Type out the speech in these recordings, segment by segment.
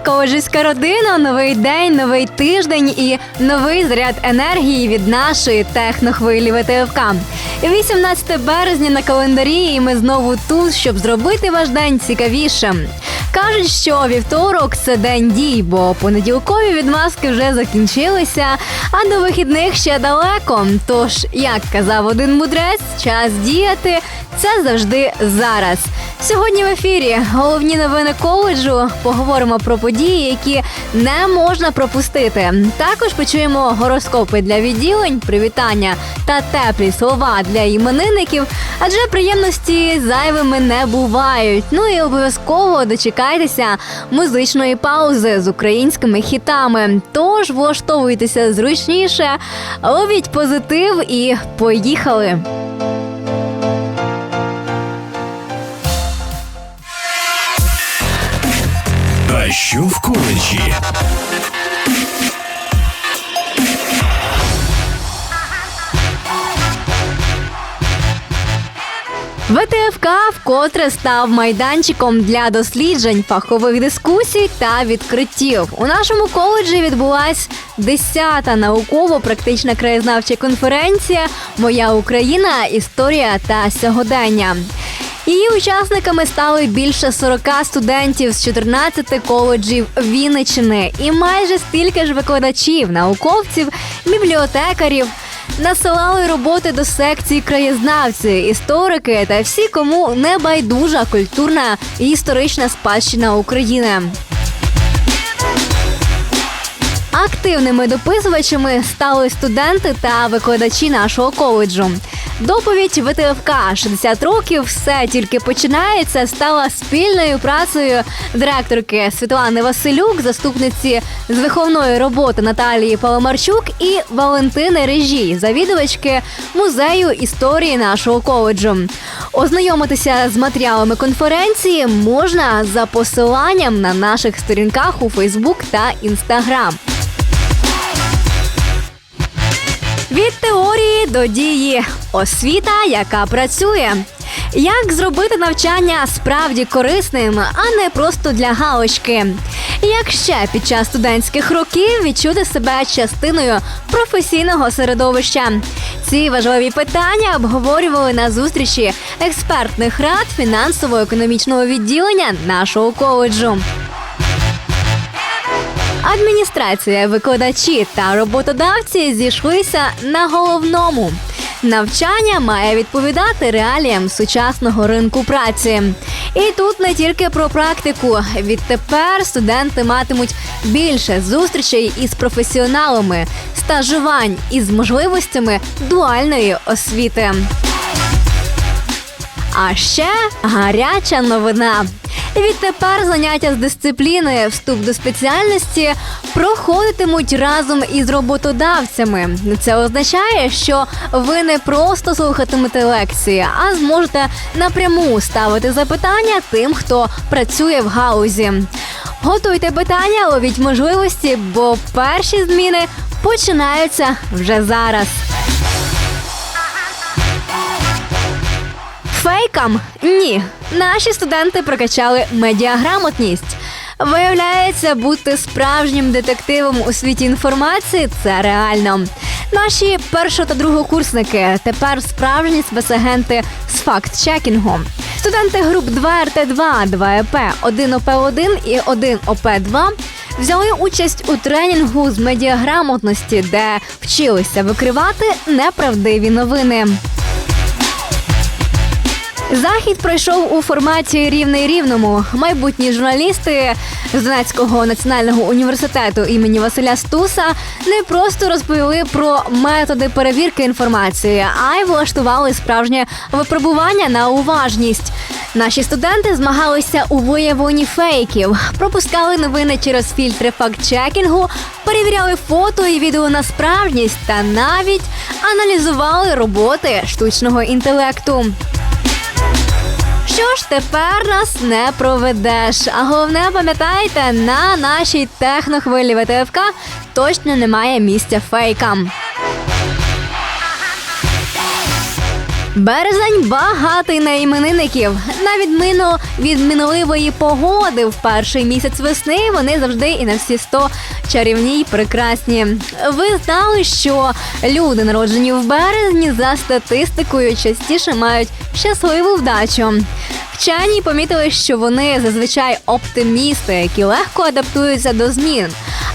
Привіт, ожиська родина! Новий день, новий тиждень і новий заряд енергії від нашої технохвилі ВТФК. 18 березня на календарі, і ми знову тут, щоб зробити ваш день цікавішим. Кажуть, що вівторок це день дій, бо понеділкові відмазки вже закінчилися, а до вихідних ще далеко. Тож, як казав один мудрець, час діяти це завжди зараз. Сьогодні в ефірі головні новини коледжу. Поговоримо про події, які не можна пропустити. Також почуємо гороскопи для відділень, привітання та теплі слова для іменинників, адже приємності зайвими не бувають. Ну і обов'язково дочекайтеся музичної паузи з українськими хітами. Тож влаштовуйтеся зручніше, ловіть позитив і поїхали. А що в коледжі? ВТФК вкотре став майданчиком для досліджень, фахових дискусій та відкриттів. У нашому коледжі відбулась 10-та науково-практична краєзнавча конференція Моя Україна, історія та сьогодення. Її учасниками стали більше 40 студентів з 14 коледжів Вінниччини і майже стільки ж викладачів, науковців, бібліотекарів. Насилали роботи до секції краєзнавці, історики та всі, кому не байдужа культурна і історична спадщина України. Активними дописувачами стали студенти та викладачі нашого коледжу. Доповідь ВТФК 60 років все тільки починається стала спільною працею директорки Світлани Василюк, заступниці з виховної роботи Наталії Паламарчук і Валентини Режій, завідувачки музею історії нашого коледжу. Ознайомитися з матеріалами конференції можна за посиланням на наших сторінках у Фейсбук та Інстаграм. Від теорії до дії освіта, яка працює. Як зробити навчання справді корисним, а не просто для галочки? Як ще під час студентських років відчути себе частиною професійного середовища? Ці важливі питання обговорювали на зустрічі експертних рад фінансово-економічного відділення нашого коледжу. Адміністрація, викладачі та роботодавці зійшлися на головному. Навчання має відповідати реаліям сучасного ринку праці. І тут не тільки про практику. Відтепер студенти матимуть більше зустрічей із професіоналами, стажувань із можливостями дуальної освіти. А ще гаряча новина. Відтепер заняття з дисципліни, вступ до спеціальності проходитимуть разом із роботодавцями. Це означає, що ви не просто слухатимете лекції, а зможете напряму ставити запитання тим, хто працює в гаузі. Готуйте питання, ловіть можливості, бо перші зміни починаються вже зараз. Фейкам ні. Наші студенти прокачали медіаграмотність. Виявляється, бути справжнім детективом у світі інформації це реально. Наші першо та другокурсники тепер справжні спецагенти з факт-чекінгу. Студенти груп 2 РТ2, 2 ЕП, 1 ОП1 і 1 ОП2 взяли участь у тренінгу з медіаграмотності, де вчилися викривати неправдиві новини. Захід пройшов у форматі рівний рівному. Майбутні журналісти з Донецького національного університету імені Василя Стуса не просто розповіли про методи перевірки інформації, а й влаштували справжнє випробування на уважність. Наші студенти змагалися у виявленні фейків, пропускали новини через фільтри факт-чекінгу, перевіряли фото і відео на справжність та навіть аналізували роботи штучного інтелекту. Що ж тепер нас не проведеш? А головне, пам'ятайте, на нашій технохвилі ВТФК точно немає місця фейкам. Березень багатий на іменинників. На відміну від мінливої погоди в перший місяць весни вони завжди і на всі сто чарівні й прекрасні. Ви знали, що люди, народжені в березні, за статистикою частіше мають щасливу вдачу. Вчені помітили, що вони зазвичай оптимісти, які легко адаптуються до змін,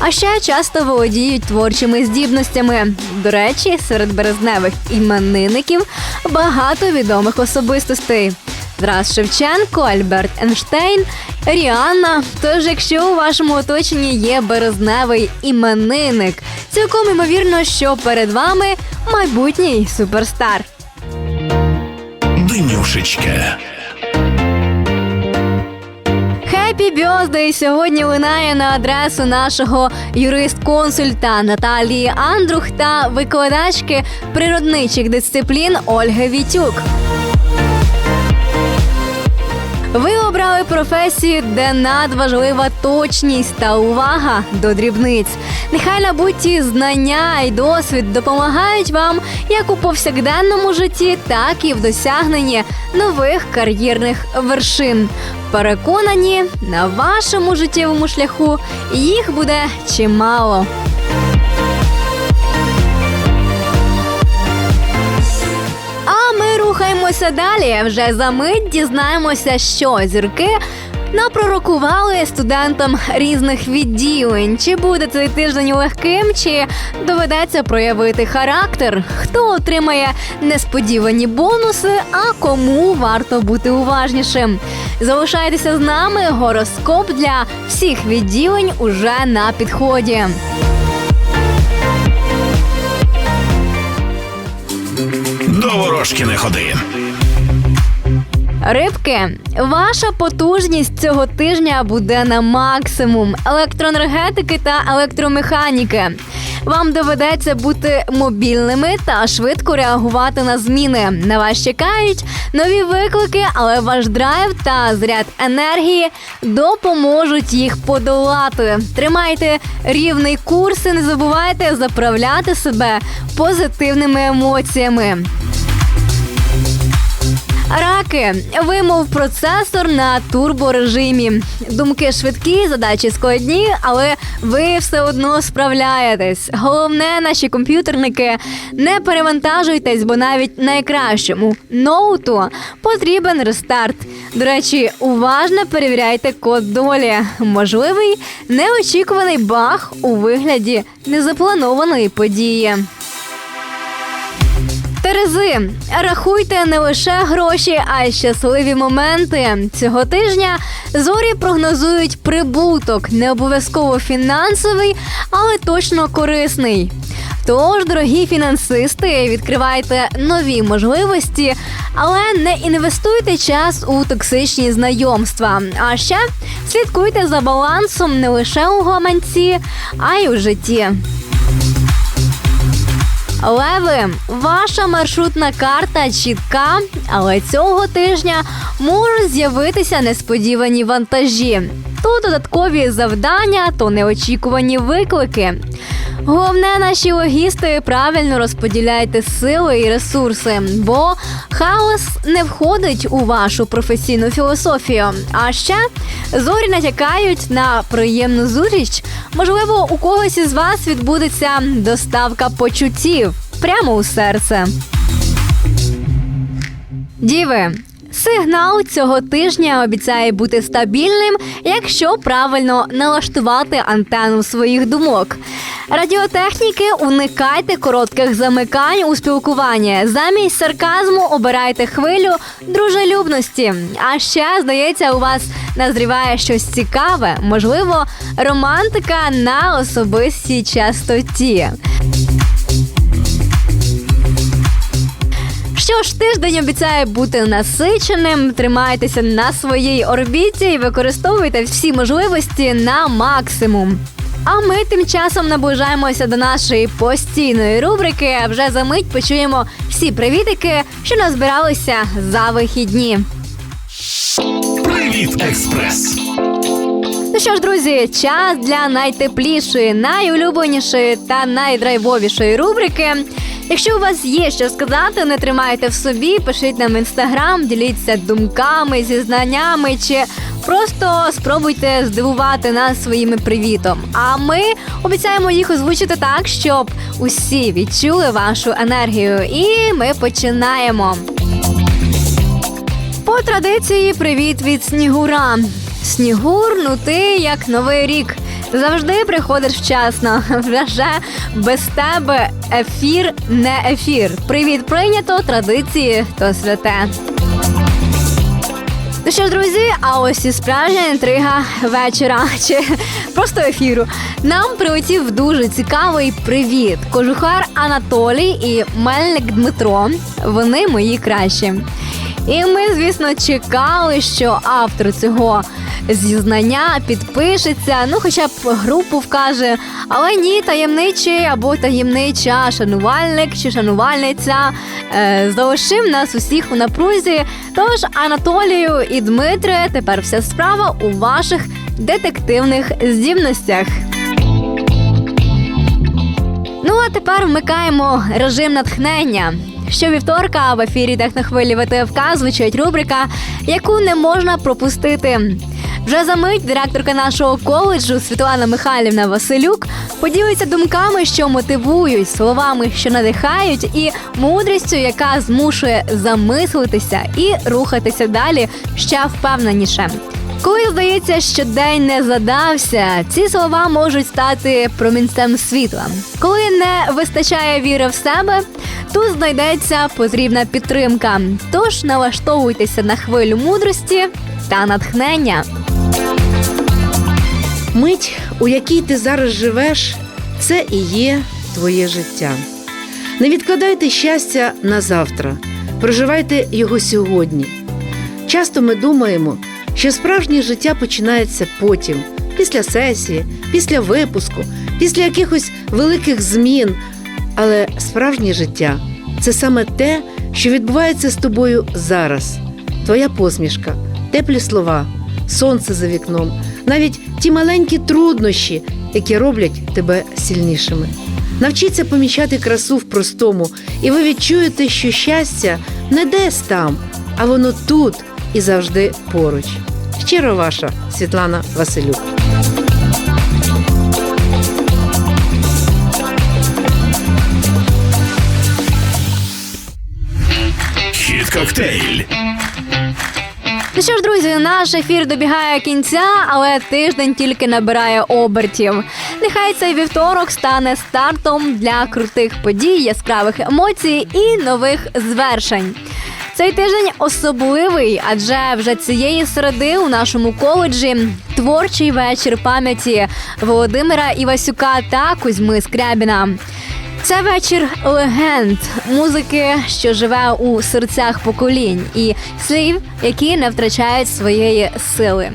а ще часто володіють творчими здібностями. До речі, серед березневих іменинників багато відомих особистостей. Тарас Шевченко, Альберт Ейнштейн, Ріанна. Тож, якщо у вашому оточенні є березневий іменинник, цілком ймовірно, що перед вами майбутній суперстар. Денюшечка. Хеппі Бьоздей сьогодні лунає на адресу нашого юрист-консульта Наталії Андрух та викладачки природничих дисциплін Ольги Вітюк. Ви обрали професію, де надважлива точність та увага до дрібниць. Нехай набуті знання і досвід допомагають вам як у повсякденному житті, так і в досягненні нових кар'єрних вершин. Переконані, на вашому життєвому шляху їх буде чимало. Рухаємося далі. Вже за мить дізнаємося, що зірки напророкували студентам різних відділень. Чи буде цей тиждень легким, чи доведеться проявити характер? Хто отримає несподівані бонуси, а кому варто бути уважнішим? Залишайтеся з нами. Гороскоп для всіх відділень уже на підході. До ворожки не ходи. Рибки, ваша потужність цього тижня буде на максимум електроенергетики та електромеханіки. Вам доведеться бути мобільними та швидко реагувати на зміни. На вас чекають нові виклики, але ваш драйв та заряд енергії допоможуть їх подолати. Тримайте рівний курс і не забувайте заправляти себе позитивними емоціями. Раки, ви мов процесор на турборежимі. Думки швидкі, задачі складні, але ви все одно справляєтесь. Головне, наші комп'ютерники, не перевантажуйтесь, бо навіть найкращому ноуту потрібен рестарт. До речі, уважно перевіряйте код долі. Можливий неочікуваний баг у вигляді незапланованої події. Терези, рахуйте не лише гроші, а й щасливі моменти. Цього тижня зорі прогнозують прибуток, не обов'язково фінансовий, але точно корисний. Тож, дорогі фінансисти, відкривайте нові можливості, але не інвестуйте час у токсичні знайомства. А ще слідкуйте за балансом не лише у гаманці, а й у житті. Леви, ваша маршрутна карта чітка, але цього тижня можуть з'явитися несподівані вантажі. То додаткові завдання, то неочікувані виклики. Головне, наші логісти правильно розподіляйте сили і ресурси, бо хаос не входить у вашу професійну філософію. А ще зорі натякають на приємну зустріч. Можливо, у когось із вас відбудеться доставка почуттів прямо у серце. Діви. Сигнал цього тижня обіцяє бути стабільним, якщо правильно налаштувати антенну своїх думок. Радіотехніки уникайте коротких замикань у спілкуванні. Замість сарказму обирайте хвилю дружелюбності. А ще, здається, у вас назріває щось цікаве, можливо, романтика на особистій частоті. Що ж, тиждень обіцяє бути насиченим. Тримайтеся на своїй орбіті і використовуйте всі можливості на максимум. А ми тим часом наближаємося до нашої постійної рубрики. А вже за мить почуємо всі привітики, що назбиралися за вихідні. Привіт, експрес. Ну що ж, друзі, час для найтеплішої, найулюбленішої та найдрайвовішої рубрики. Якщо у вас є що сказати, не тримайте в собі, пишіть нам інстаграм, діліться думками, зізнаннями чи просто спробуйте здивувати нас своїми привітом. А ми обіцяємо їх озвучити так, щоб усі відчули вашу енергію. І ми починаємо. По традиції, привіт від Снігура. Снігур, ну ти як новий рік. Завжди приходиш вчасно. Вже без тебе ефір не ефір. Привіт, прийнято, традиції то святе. Ну що друзі, а ось і справжня інтрига вечора чи просто ефіру. Нам прилетів дуже цікавий привіт. Кожухар Анатолій і Мельник Дмитро. Вони мої кращі. І ми, звісно, чекали, що автор цього зізнання підпишеться, ну хоча б групу вкаже. Але ні, таємничий або таємнича шанувальник чи шанувальниця е, залишив нас усіх у напрузі. Тож Анатолію і Дмитре, тепер вся справа у ваших детективних здібностях. Ну а тепер вмикаємо режим натхнення. Щовівторка в ефірі Технохвилі ВТФК звучить рубрика, яку не можна пропустити. Вже за мить директорка нашого коледжу Світлана Михайлівна Василюк поділиться думками, що мотивують, словами, що надихають, і мудрістю, яка змушує замислитися і рухатися далі ще впевненіше. Коли здається, що день не задався, ці слова можуть стати промінцем світла. Коли не вистачає віри в себе, тут знайдеться потрібна підтримка. Тож налаштовуйтеся на хвилю мудрості та натхнення. Мить, у якій ти зараз живеш, це і є твоє життя. Не відкладайте щастя на завтра, проживайте його сьогодні. Часто ми думаємо, що справжнє життя починається потім, після сесії, після випуску, після якихось великих змін. Але справжнє життя це саме те, що відбувається з тобою зараз. Твоя посмішка, теплі слова, сонце за вікном, навіть ті маленькі труднощі, які роблять тебе сильнішими. Навчіться помічати красу в простому, і ви відчуєте, що щастя не десь там, а воно тут і завжди поруч. Щиро ваша Світлана Василюк. Хіт коктейль. Ну що ж, друзі, наш ефір добігає кінця, але тиждень тільки набирає обертів. Нехай цей вівторок стане стартом для крутих подій, яскравих емоцій і нових звершень. Цей тиждень особливий, адже вже цієї середи у нашому коледжі творчий вечір пам'яті Володимира Івасюка та Кузьми Скрябіна. Це вечір легенд, музики, що живе у серцях поколінь, і слів, які не втрачають своєї сили.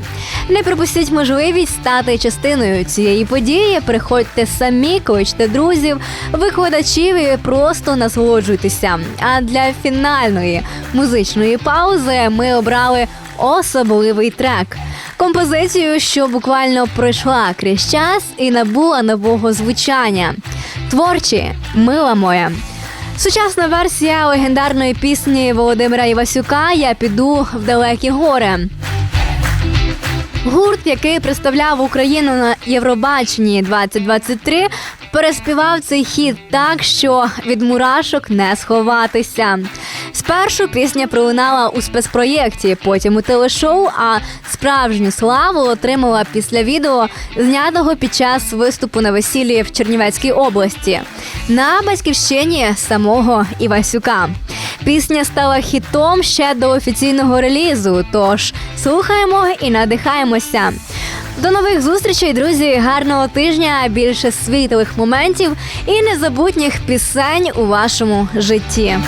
Не пропустіть можливість стати частиною цієї події. Приходьте самі, кличте друзів, викладачів і просто насолоджуйтеся. А для фінальної музичної паузи ми обрали особливий трек. Композицію, що буквально пройшла крізь час і набула нового звучання. Творчі, мила моя. Сучасна версія легендарної пісні Володимира Івасюка Я піду в далекі гори. Гурт, який представляв Україну на Євробаченні 2023, переспівав цей хіт так, що від мурашок не сховатися. Спершу пісня пролунала у спецпроєкті, потім у телешоу, а справжню славу отримала після відео, знятого під час виступу на весіллі в Чернівецькій області на батьківщині самого Івасюка. Пісня стала хітом ще до офіційного релізу. Тож слухаємо і надихаємося. До нових зустрічей, друзі! Гарного тижня, більше світлих моментів і незабутніх пісень у вашому житті.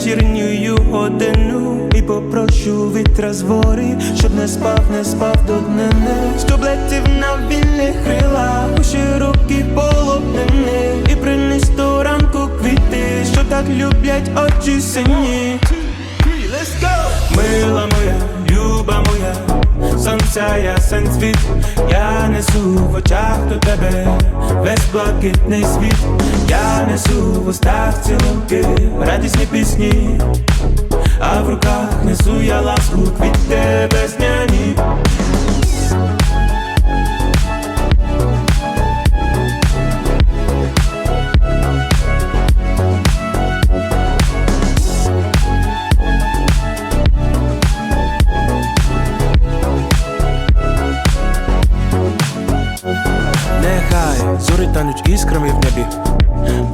Гори вечірню годину і попрошу вітра з гори, щоб не спав, не спав до днини, щоб летів на вільних крилах у широкі полотнини і приніс до ранку квіти, що так люблять очі сині. Мила моя, люба моя, сонця ясен світ, я несу в очах до тебе весь блакитний світ, я несу в устах цілунки, радісні пісні, а в руках несу я ласку квіти весняні. Нехай зорі тануть іскрами в небі,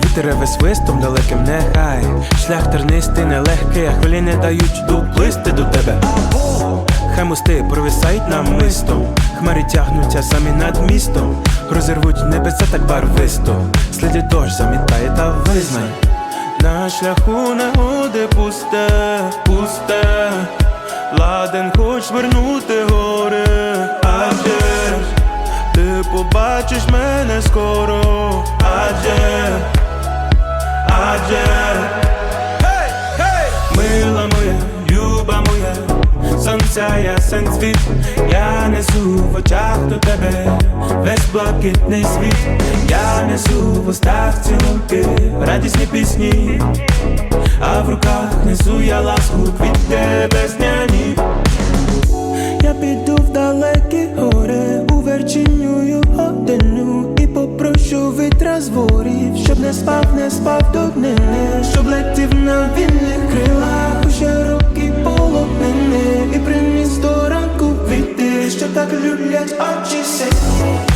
вітер реве свистом далеким, нехай. Шлях тернистий, нелегкий, а хвилі не дають доплисти до тебе. Хай мости провисають нам мистом, хмарі тягнуться самі над містом, розірвуть небеса так барвисто, слідить дощ замітає та визнай. На шляху негоди пусте, пусте, ладен хоч вернути гори, адже побачиш мене скоро, адже, адже, гей, гей, мила моя, люба моя, сонця ясен світ, я несу в очах до тебе весь блакитний світ, я несу в устах цілунки, радісні пісні, а в руках несу я ласку квіти весняні. Я піду в далекі гори у І вітра щоб не спав, не спав до днини Щоб летів на вільних крилах у широкі полотнини І приніс до ранку квіти, що так люблять очі сині